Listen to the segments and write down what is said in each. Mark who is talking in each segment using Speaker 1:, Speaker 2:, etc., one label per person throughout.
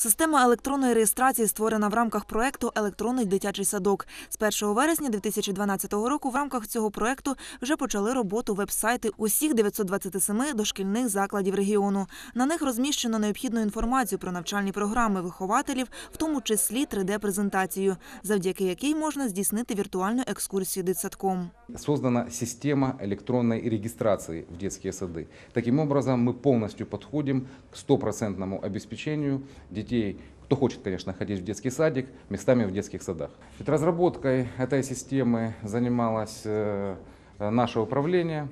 Speaker 1: Система електронної реєстрації створена в рамках проекту Електронний дитячий садок. З 1 вересня 2012 року в рамках цього проекту вже почали роботу веб-сайти усіх 927 дошкільних закладів регіону. На них розміщено необхідну інформацію про навчальні програми вихователів, в тому числі 3D-презентацію, завдяки якій можна здійснити віртуальну екскурсію дитсадком.
Speaker 2: Создана система электронной регистрации в детские сады. Таким образом, мы полностью подходим к стопроцентному обеспечению детей, кто хочет, конечно, ходить в детский садик, местами в детских садах. Ведь разработкой этой системы занималось э, наше управление.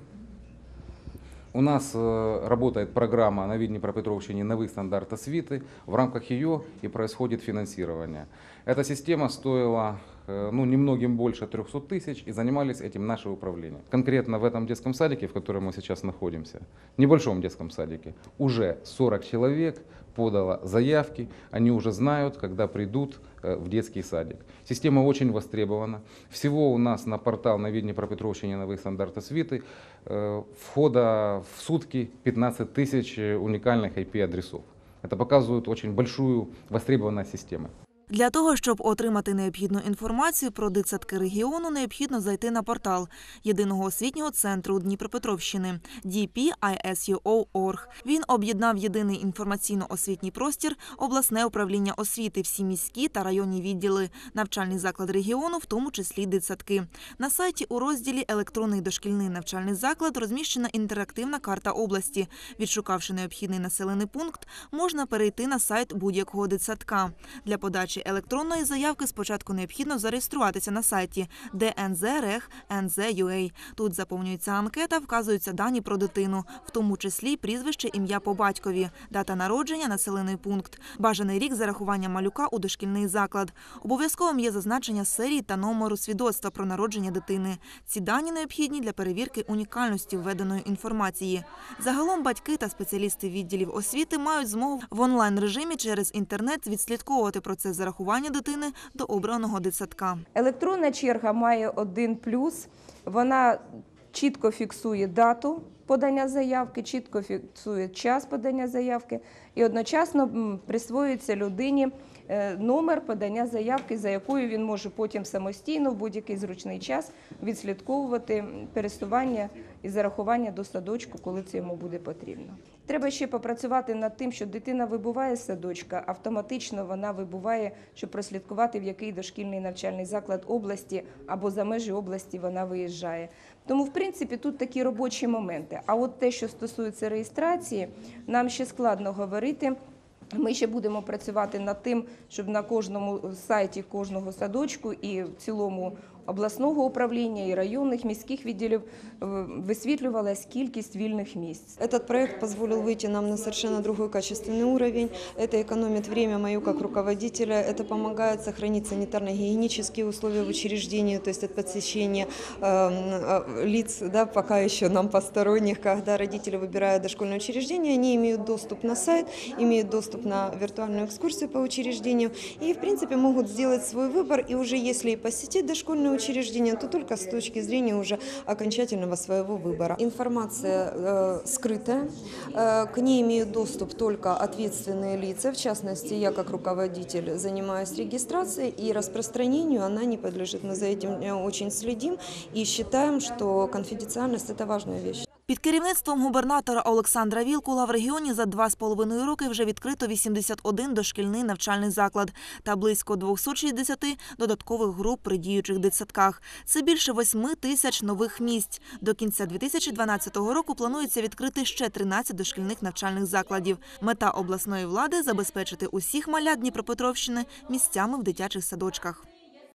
Speaker 2: У нас э, работает программа на Днепропетровщине «Новый стандарт освиты». В рамках ее и происходит финансирование. Эта система стоила ну, немногим больше 300 тысяч, и занимались этим наше управление. Конкретно в этом детском садике, в котором мы сейчас находимся, небольшом детском садике, уже 40 человек подало заявки, они уже знают, когда придут э, в детский садик. Система очень востребована. Всего у нас на портал на Днепропетровщине «Новый стандарт освиты» э, входа в сутки 15 тысяч э, уникальных IP-адресов. Это показывает очень большую востребованность системы.
Speaker 1: Для того, щоб отримати необхідну інформацію про дитсадки регіону, необхідно зайти на портал єдиного освітнього центру Дніпропетровщини dpisuo.org. Він об'єднав єдиний інформаційно-освітній простір, обласне управління освіти, всі міські та районні відділи, навчальний заклад регіону, в тому числі дитсадки. На сайті у розділі Електронний дошкільний навчальний заклад розміщена інтерактивна карта області. Відшукавши необхідний населений пункт, можна перейти на сайт будь-якого дитсадка. Для подачі електронної заявки спочатку необхідно зареєструватися на сайті dnzreg.nz.ua. Тут заповнюється анкета, вказуються дані про дитину, в тому числі прізвище, ім'я по батькові, дата народження, населений пункт, бажаний рік зарахування малюка у дошкільний заклад. Обов'язковим є зазначення серії та номеру свідоцтва про народження дитини. Ці дані необхідні для перевірки унікальності введеної інформації. Загалом батьки та спеціалісти відділів освіти мають змогу в онлайн режимі через інтернет відслідковувати процес зарахування дитини до обраного дитсадка.
Speaker 3: Електронна черга має один плюс. Вона чітко фіксує дату подання заявки, чітко фіксує час подання заявки і одночасно присвоюється людині е, номер подання заявки, за якою він може потім самостійно в будь-який зручний час відслідковувати пересування і зарахування до садочку, коли це йому буде потрібно. Треба ще попрацювати над тим, що дитина вибуває з садочка, автоматично вона вибуває, щоб прослідкувати, в який дошкільний навчальний заклад області або за межі області вона виїжджає. Тому, в принципі, тут такі робочі моменти. А от те, що стосується реєстрації, нам ще складно говорити. Ми ще будемо працювати над тим, щоб на кожному сайті кожного садочку і в цілому обласного управління і районних міських відділів е, висвітлювалась кількість вільних місць.
Speaker 4: Этот проект позволил выйти нам на совершенно другой качественный уровень. Это экономит время мое как руководителя, это помогает сохранить санитарно-гигиенические условия в учреждении, то есть от посещения э, э, лиц, да, пока еще нам посторонних, когда родители выбирают дошкольное учреждение, они имеют доступ на сайт, имеют доступ на виртуальную экскурсию по учреждению и, в принципе, могут сделать свой выбор. И уже если и посетить дошкольное учреждение, то только с точки зрения уже окончательного своего выбора. Информация э, скрытая, э, к ней имеют доступ только ответственные лица, в частности, я как руководитель занимаюсь регистрацией и распространению она не подлежит. Мы за этим э, очень следим и считаем, что конфиденциальность – это важная вещь.
Speaker 1: Під керівництвом губернатора Олександра Вілкула в регіоні за два з половиною роки вже відкрито 81 дошкільний навчальний заклад та близько 260 додаткових груп при діючих дитсадках. Це більше 8 тисяч нових місць. До кінця 2012 року планується відкрити ще 13 дошкільних навчальних закладів. Мета обласної влади забезпечити усіх малят Дніпропетровщини місцями в дитячих садочках.